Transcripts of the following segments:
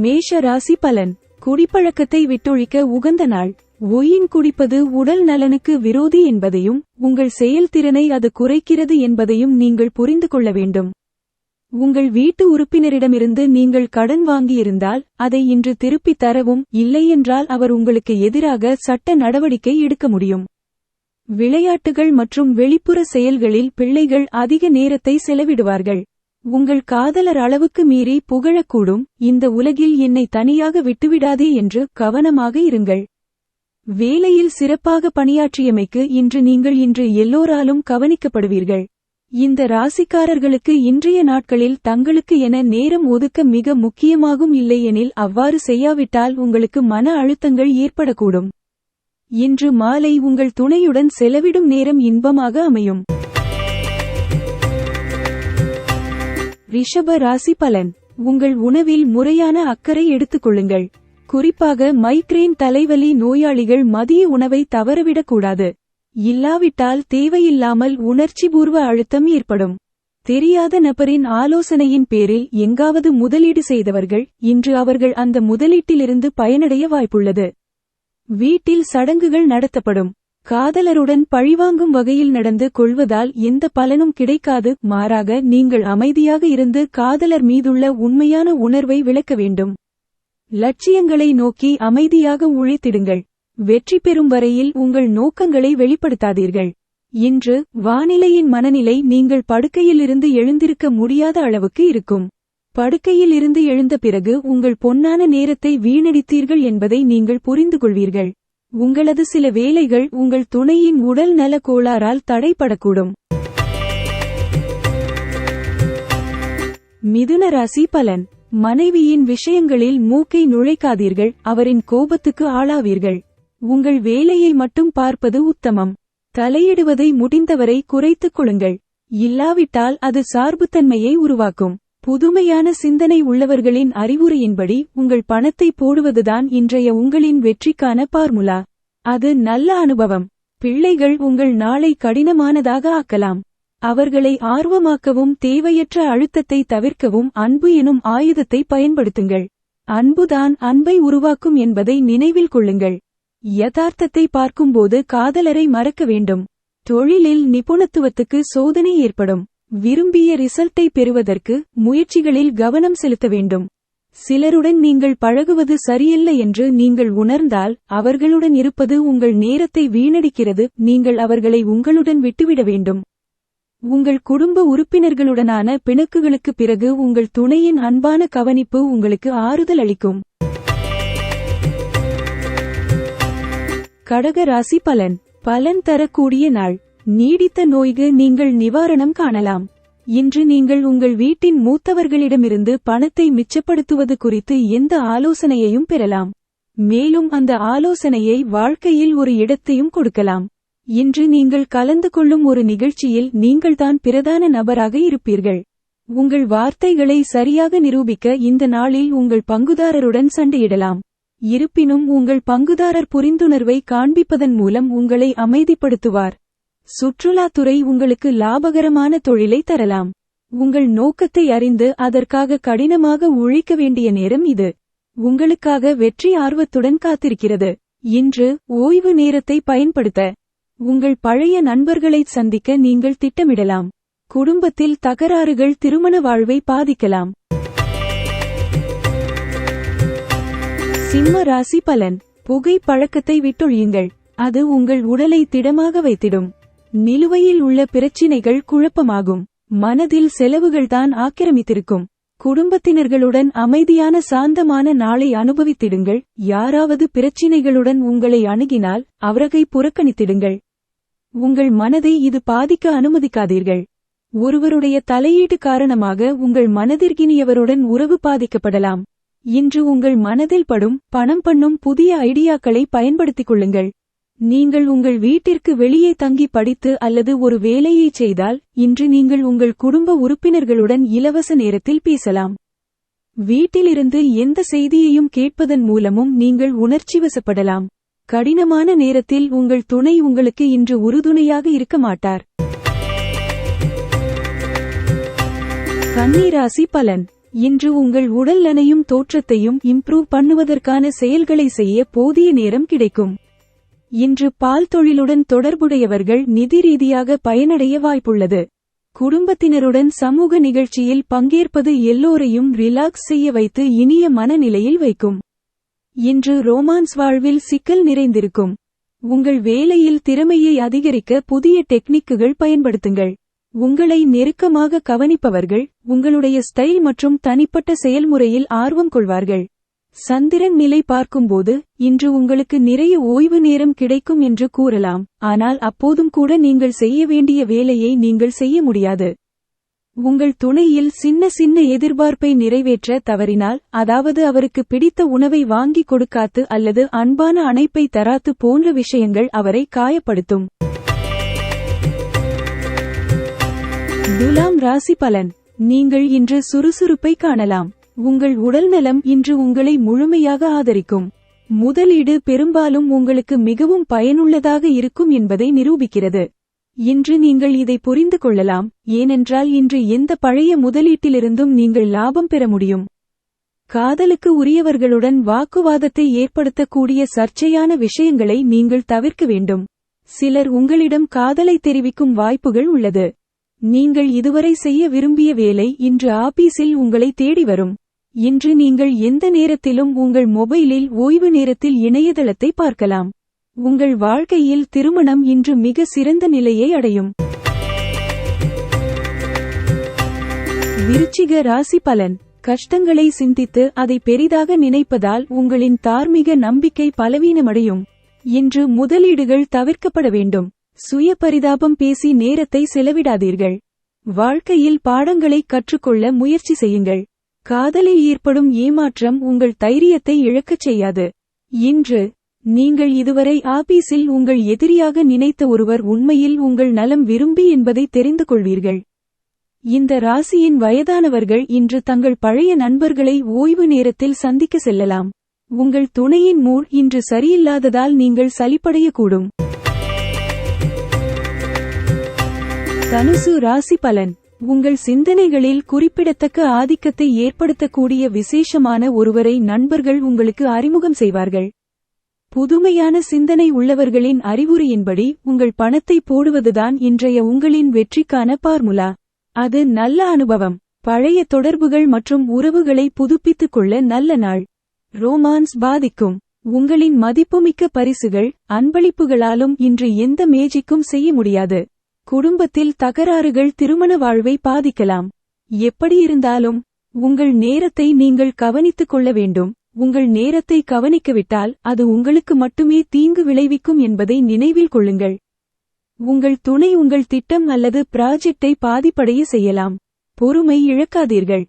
மேஷ ராசி பலன். குடிப்பழக்கத்தை விட்டொழிக்க உகந்த நாள். ஒயின் குடிப்பது உடல் நலனுக்கு விரோதி என்பதையும் உங்கள் செயல்திறனை அது குறைக்கிறது என்பதையும் நீங்கள் புரிந்து கொள்ள வேண்டும். உங்கள் வீட்டு உறுப்பினரிடமிருந்து நீங்கள் கடன் வாங்கியிருந்தால் அதை இன்று திருப்பித் தரவும் இல்லையென்றால் அவர் உங்களுக்கு எதிராக சட்ட நடவடிக்கை எடுக்க முடியும். விளையாட்டுகள் மற்றும் வெளிப்புற செயல்களில் பிள்ளைகள் அதிக நேரத்தை செலவிடுவார்கள். உங்கள் காதலர் அளவுக்கு மீறி புகழக்கூடும் இந்த உலகில் என்னை தனியாக விட்டுவிடாதே என்று கவனமாக இருங்கள். வேலையில் சிறப்பாக பணியாற்றியமைக்கு இன்று நீங்கள் இன்று எல்லோராலும் கவனிக்கப்படுவீர்கள். இந்த ராசிக்காரர்களுக்கு இன்றைய நாட்களில் தங்களுக்கு என நேரம் ஒதுக்க மிக முக்கியமாகும் இல்லையெனில் அவ்வாறு செய்யாவிட்டால் உங்களுக்கு மன அழுத்தங்கள் ஏற்படக்கூடும். இன்று மாலை உங்கள் துணையுடன் செலவிடும் நேரம் இன்பமாக அமையும். ரிஷப ராசி பலன். உங்கள் உணவில் முறையான அக்கறை எடுத்துக்கொள்ளுங்கள் குறிப்பாக மைக்ரேன் தலைவலி நோயாளிகள் மதிய உணவை தவறவிடக்கூடாது. இல்லாவிட்டால் தேவையில்லாமல் உணர்ச்சிபூர்வ அழுத்தம் ஏற்படும். தெரியாத நபரின் ஆலோசனையின் பேரில் எங்காவது முதலீடு செய்தவர்கள் இன்று அவர்கள் அந்த முதலீட்டிலிருந்து பயனடைய வாய்ப்புள்ளது. வீட்டில் சடங்குகள் நடத்தப்படும். காதலருடன் பழிவாங்கும் வகையில் நடந்து கொள்வதால் எந்த பலனும் கிடைக்காது. மாறாக நீங்கள் அமைதியாக இருந்து காதலர் மீதுள்ள உண்மையான உணர்வை விளக்க வேண்டும். லட்சியங்களை நோக்கி அமைதியாக உழைத்திடுங்கள். வெற்றி பெறும் வரையில் உங்கள் நோக்கங்களை வெளிப்படுத்தாதீர்கள். இன்று வானிலையின் மனநிலை நீங்கள் படுக்கையிலிருந்து எழுந்திருக்க முடியாத அளவுக்கு இருக்கும். படுக்கையில் இருந்து எழுந்த பிறகு உங்கள் பொன்னான நேரத்தை வீணடித்தீர்கள் என்பதை நீங்கள் புரிந்து கொள்வீர்கள் உங்களது சில வேலைகள் உங்கள் துணையின் உடல் நல கோளாறால் தடைப்படக்கூடும் மிதுன ராசி பலன். மனைவியின் விஷயங்களில் மூக்கை நுழைக்காதீர்கள். அவரின் கோபத்துக்கு ஆளாவீர்கள். உங்கள் வேலையை மட்டும் பார்ப்பது உத்தமம். தலையிடுவதை முடிந்தவரை குறைத்துக் கொள்ளுங்கள். இல்லாவிட்டால் அது சார்புத்தன்மையை உருவாக்கும். புதுமையான சிந்தனை உள்ளவர்களின் அறிவுரையின்படி உங்கள் பணத்தை போடுவதுதான் இன்றைய உங்களின் வெற்றிக்கான பார்முலா. அது நல்ல அனுபவம். பிள்ளைகள் உங்கள் நாளை கடினமானதாக ஆக்கலாம். அவர்களை ஆர்வமாக்கவும் தேவையற்ற அழுத்தத்தை தவிர்க்கவும் அன்பு எனும் ஆயுதத்தை பயன்படுத்துங்கள். அன்புதான் அன்பை உருவாக்கும் என்பதை நினைவில் கொள்ளுங்கள். யதார்த்தத்தை பார்க்கும்போது காதலரை மறக்க வேண்டும். தொழிலில் நிபுணத்துவத்துக்கு சோதனை ஏற்படும். விரும்பிய ரிசல்ட்டை பெறுவதற்கு முயற்சிகளில் கவனம் செலுத்த வேண்டும். சிலருடன் நீங்கள் பழகுவது சரியல்ல என்று நீங்கள் உணர்ந்தால் அவர்களுடன் இருப்பது உங்கள் நேரத்தை வீணடிக்கிறது நீங்கள் அவர்களை உங்களுடன் விட்டுவிட வேண்டும். உங்கள் குடும்ப உறுப்பினர்களுடனான பிணக்குகளுக்கு பிறகு உங்கள் துணையின் அன்பான கவனிப்பு உங்களுக்கு ஆறுதல் அளிக்கும். கடக ராசி பலன். பலன் தரக்கூடிய நாள். நீடித்த நோய்க்கு நீங்கள் நிவாரணம் காணலாம். இன்று நீங்கள் உங்கள் வீட்டின் மூத்தவர்களிடமிருந்து பணத்தை மிச்சப்படுத்துவது குறித்து எந்த ஆலோசனையையும் பெறலாம். மேலும் அந்த ஆலோசனையை வாழ்க்கையில் ஒரு இடத்தையும் கொடுக்கலாம். இன்று நீங்கள் கலந்து கொள்ளும் ஒரு நிகழ்ச்சியில் நீங்கள்தான் பிரதான நபராக இருப்பீர்கள். உங்கள் வார்த்தைகளை சரியாக நிரூபிக்க இந்த நாளில் உங்கள் பங்குதாரருடன் சண்டையிடலாம். இருப்பினும் உங்கள் பங்குதாரர் புரிந்துணர்வை காண்பிப்பதன் மூலம் உங்களை அமைதிப்படுத்துவார். சுற்றுலாத்துறை உங்களுக்கு லாபகரமான தொழிலை தரலாம். உங்கள் நோக்கத்தை அறிந்து அதற்காக கடினமாக உழைக்க வேண்டிய நேரம் இது. உங்களுக்காக வெற்றி ஆர்வத்துடன் காத்திருக்கிறது. இன்று ஓய்வு நேரத்தை பயன்படுத்த உங்கள் பழைய நண்பர்களைச் சந்திக்க நீங்கள் திட்டமிடலாம். குடும்பத்தில் தகராறுகள் திருமண வாழ்வை பாதிக்கலாம். சிம்ம ராசி பலன். புகை பழக்கத்தை விட்டொழியுங்கள். அது உங்கள் உடலை திடமாக வைத்திடும். நிலுவையில் உள்ள பிரச்சினைகள் குழப்பமாகும். மனதில் செலவுகள்தான் ஆக்கிரமித்திருக்கும். குடும்பத்தினர்களுடன் அமைதியான சாந்தமான நாளை அனுபவித்திடுங்கள். யாராவது பிரச்சினைகளுடன் உங்களை அணுகினால் அவரகை புறக்கணித்திடுங்கள். உங்கள் மனதை இது பாதிக்க அனுமதிக்காதீர்கள். ஒருவருடைய தலையீட்டு காரணமாக உங்கள் மனதிற்கினியவருடன் உறவு பாதிக்கப்படலாம். இன்று உங்கள் மனதில் படும் பணம் பண்ணும் புதிய ஐடியாக்களை பயன்படுத்திக் கொள்ளுங்கள். நீங்கள் உங்கள் வீட்டிற்கு வெளியே தங்கி படித்து அல்லது ஒரு வேலையை செய்தால் இன்று நீங்கள் உங்கள் குடும்ப உறுப்பினர்களுடன் இலவச நேரத்தில் பேசலாம். வீட்டிலிருந்து எந்த செய்தியையும் கேட்பதன் மூலமும் நீங்கள் உணர்ச்சி வசப்படலாம். கடினமான நேரத்தில் உங்கள் துணை உங்களுக்கு இன்று உறுதுணையாக இருக்க மாட்டார். கன்னிராசி பலன். இன்று உங்கள் உடல் நனையும் தோற்றத்தையும் இம்ப்ரூவ் பண்ணுவதற்கான செயல்களை செய்ய போதிய நேரம் கிடைக்கும். இன்று பால் தொழிலுடன் தொடர்புடையவர்கள் நிதி ரீதியாக பயனடைய வாய்ப்புள்ளது. குடும்பத்தினருடன் சமூக நிகழ்ச்சியில் பங்கேற்பது எல்லோரையும் ரிலாக்ஸ் செய்ய வைத்து இனிய மனநிலையில் வைக்கும். இன்று ரோமான்ஸ் வாழ்வில் சிக்கல் நிறைந்திருக்கும். உங்கள் வேலையில் திறமையை அதிகரிக்க புதிய டெக்னிக்குகள் பயன்படுத்துங்கள். உங்களை நெருக்கமாக கவனிப்பவர்கள் உங்களுடைய ஸ்டைல் மற்றும் தனிப்பட்ட செயல்முறையில் ஆர்வம் கொள்வார்கள். சந்திரன் நிலை பார்க்கும்போது இன்று உங்களுக்கு நிறைய ஓய்வு நேரம் கிடைக்கும் என்று கூறலாம். ஆனால் அப்போதும் கூட நீங்கள் செய்ய வேண்டிய வேலையை நீங்கள் செய்ய முடியாது. உங்கள் துணையில் சின்ன சின்ன எதிர்பார்ப்பை நிறைவேற்ற தவறினால் அதாவது அவருக்கு பிடித்த உணவை வாங்கி கொடுக்காத்து அல்லது அன்பான அணைப்பை தராத்து போன்ற விஷயங்கள் அவரை காயப்படுத்தும். துலாம் ராசி பலன். நீங்கள் இன்று சுறுசுறுப்பை காணலாம். உங்கள் உடல்நலம் இன்று உங்களை முழுமையாக ஆதரிக்கும். முதலீடு பெரும்பாலும் உங்களுக்கு மிகவும் பயனுள்ளதாக இருக்கும் என்பதை நிரூபிக்கிறது. இன்று நீங்கள் இதை புரிந்து கொள்ளலாம் ஏனென்றால் இன்று எந்த பழைய முதலீட்டிலிருந்தும் நீங்கள் லாபம் பெற முடியும். காதலுக்கு உரியவர்களுடன் வாக்குவாதத்தை ஏற்படுத்தக்கூடிய சர்ச்சையான விஷயங்களை நீங்கள் தவிர்க்க வேண்டும். சிலர் உங்களிடம் காதலை தெரிவிக்கும் வாய்ப்புகள் உள்ளது. நீங்கள் இதுவரை செய்ய விரும்பிய வேலை இன்று ஆபீஸில் உங்களை தேடி வரும். இன்று நீங்கள் எந்த நேரத்திலும் உங்கள் மொபைலில் ஓய்வு நேரத்தில் இணையதளத்தை பார்க்கலாம். உங்கள் வாழ்க்கையில் திருமணம் இன்று மிக சிறந்த நிலையை அடையும். விருச்சிக ராசி பலன். கஷ்டங்களை சிந்தித்து அதை பெரிதாக நினைப்பதால் உங்களின் தார்மீக நம்பிக்கை பலவீனமடையும். இன்று முதலீடுகள் தவிர்க்கப்பட வேண்டும். சுய பரிதாபம் பேசி நேரத்தை செலவிடாதீர்கள். வாழ்க்கையில் பாடங்களை கற்றுக்கொள்ள முயற்சி செய்யுங்கள். காதலில் ஏற்படும் ஏமாற்றம் உங்கள் தைரியத்தை இழக்கச் செய்யாது. இன்று நீங்கள் இதுவரை ஆபீஸில் உங்கள் எதிரியாக நினைத்த ஒருவர் உண்மையில் உங்கள் நலம் விரும்பி என்பதை தெரிந்து கொள்வீர்கள். இந்த ராசியின் வயதானவர்கள் இன்று தங்கள் பழைய நண்பர்களை ஓய்வு நேரத்தில் சந்திக்க செல்லலாம். உங்கள் துணையின் மூள் இன்று சரியில்லாததால் நீங்கள் சலிப்படையக்கூடும். தனுசு ராசி பலன். உங்கள் சிந்தனைகளில் குறிப்பிடத்தக்க ஆதிக்கத்தை ஏற்படுத்தக்கூடிய விசேஷமான ஒருவரை நண்பர்கள் உங்களுக்கு அறிமுகம் செய்வார்கள். புதுமையான சிந்தனை உள்ளவர்களின் அறிவுரையின்படி உங்கள் பணத்தை போடுவதுதான் இன்றைய உங்களின் வெற்றிக்கான பார்முலா. அது நல்ல அனுபவம் பழைய தொடர்புகள் மற்றும் உறவுகளை புதுப்பித்துக் கொள்ள நல்ல நாள். ரோமான்ஸ் பாதிக்கும். உங்களின் மதிப்புமிக்க பரிசுகள் அன்பளிப்புகளாலும் இன்று எந்த மேஜிக்கும் செய்ய முடியாது. குடும்பத்தில் தகராறுகள் திருமண வாழ்வை பாதிக்கலாம். எப்படியிருந்தாலும் உங்கள் நேரத்தை நீங்கள் கவனித்துக் கொள்ள வேண்டும். உங்கள் நேரத்தை கவனிக்கவிட்டால் அது உங்களுக்கு மட்டுமே தீங்கு விளைவிக்கும் என்பதை நினைவில் கொள்ளுங்கள். உங்கள் துணை உங்கள் திட்டம் அல்லது ப்ராஜெக்டை பாதிப்படைய செய்யலாம். பொறுமை இழக்காதீர்கள்.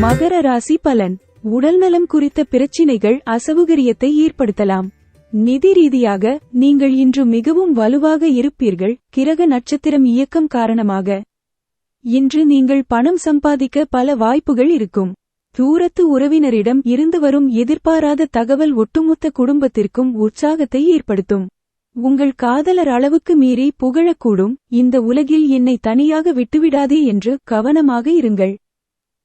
மகர ராசி பலன். உடல்நலம் குறித்த பிரச்சினைகள் அசௌகரியத்தை ஏற்படுத்தலாம். நிதி ரீதியாக நீங்கள் இன்று மிகவும் வலுவாக இருப்பீர்கள். கிரக நட்சத்திரம் இயக்கம் காரணமாக இன்று நீங்கள் பணம் சம்பாதிக்க பல வாய்ப்புகள் இருக்கும். தூரத்து உறவினரிடம் இருந்து வரும் எதிர்பாராத தகவல் ஒட்டுமொத்த குடும்பத்திற்கும் உற்சாகத்தை ஏற்படுத்தும். உங்கள் காதலர் அளவுக்கு மீறி புகழக்கூடும். இந்த உலகில் என்னை தனியாக விட்டுவிடாதே என்று கவனமாக இருங்கள்.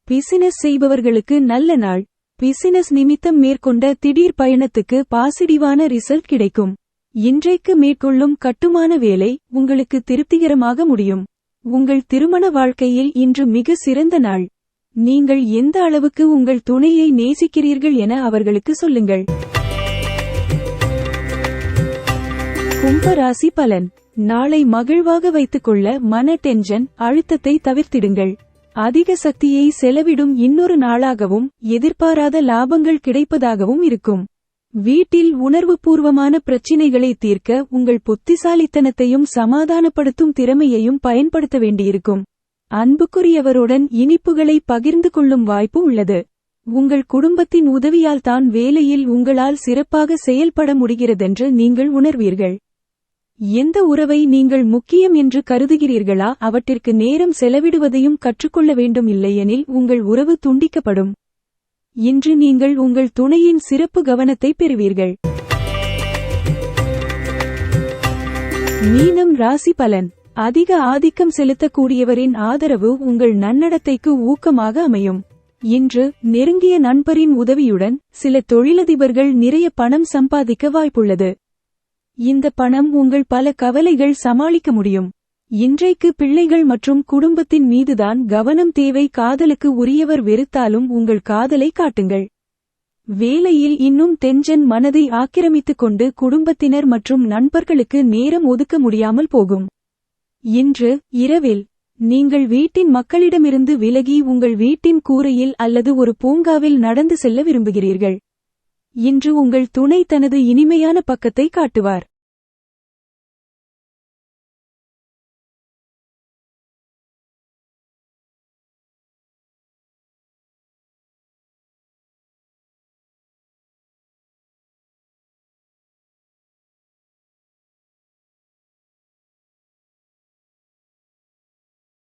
பிசினஸ் செய்பவர்களுக்கு நல்ல நாள். பிசினஸ் நிமித்தம் மேற்கொண்ட திடீர் பயணத்துக்கு பாசிட்டிவான ரிசல்ட் கிடைக்கும். இன்றைக்கு மேற்கொள்ளும் கட்டுமான வேலை உங்களுக்கு திருப்திகரமாக முடியும். உங்கள் திருமண வாழ்க்கையில் இன்று மிக சிறந்த நாள். நீங்கள் எந்த அளவுக்கு உங்கள் துணையை நேசிக்கிறீர்கள் என அவர்களுக்கு சொல்லுங்கள். கும்பராசி பலன். நாளை மகிழ்வாக வைத்துக்கொள்ள மன டென்ஷன் அழுத்தத்தை தவிர்த்திடுங்கள். அதிக சக்தியை செலவிடும் இன்னொரு நாளாகவும் எதிர்பாராத லாபங்கள் கிடைப்பதாகவும் இருக்கும். வீட்டில் உணர்வுபூர்வமான பிரச்சினைகளை தீர்க்க உங்கள் புத்திசாலித்தனத்தையும் சமாதானப்படுத்தும் திறமையையும் பயன்படுத்த வேண்டியிருக்கும். அன்புக்குரியவருடன் இனிப்புகளை பகிர்ந்து கொள்ளும் வாய்ப்பு உள்ளது. உங்கள் குடும்பத்தின் உதவியால் தான் வேலையில் உங்களால் சிறப்பாக செயல்பட முடிகிறதென்று நீங்கள் உணர்வீர்கள். எந்த உறவை நீங்கள் முக்கியம் என்று கருதுகிறீர்களா? அவற்றிற்கு நேரம் செலவிடுவதையும் கற்றுக்கொள்ள வேண்டும் இல்லையெனில் உங்கள் உறவு துண்டிக்கப்படும். இன்று நீங்கள் உங்கள் துணையின் சிறப்பு கவனத்தை பெறுவீர்கள். மீனம் ராசி பலன். அதிக ஆதிக்கம் செலுத்தக்கூடியவரின் ஆதரவு உங்கள் நன்னடத்தைக்கு ஊக்கமாக அமையும். இன்று நெருங்கிய நண்பரின் உதவியுடன் சில தொழிலதிபர்கள் நிறைய பணம் சம்பாதிக்க வாய்ப்புள்ளது. இந்த பணம் உங்கள் பல கவலைகள் சமாளிக்க முடியும். இன்றைக்கு பிள்ளைகள் மற்றும் குடும்பத்தின் மீதுதான் கவனம் தேவை. காதலுக்கு உரியவர் வெறுத்தாலும் உங்கள் காதலை காட்டுங்கள். வேலையில் இன்னும் டென்ஷன் மனதை ஆக்கிரமித்துக் கொண்டு குடும்பத்தினர் மற்றும் நண்பர்களுக்கு நேரம் ஒதுக்க முடியாமல் போகும். இன்று இரவில் நீங்கள் வீட்டின் மக்களிடமிருந்து விலகி உங்கள் வீட்டின் கூரையில் அல்லது ஒரு பூங்காவில் நடந்து செல்ல விரும்புகிறீர்கள். இன்று உங்கள் துணை தனது இனிமையான பக்கத்தை காட்டுவார்.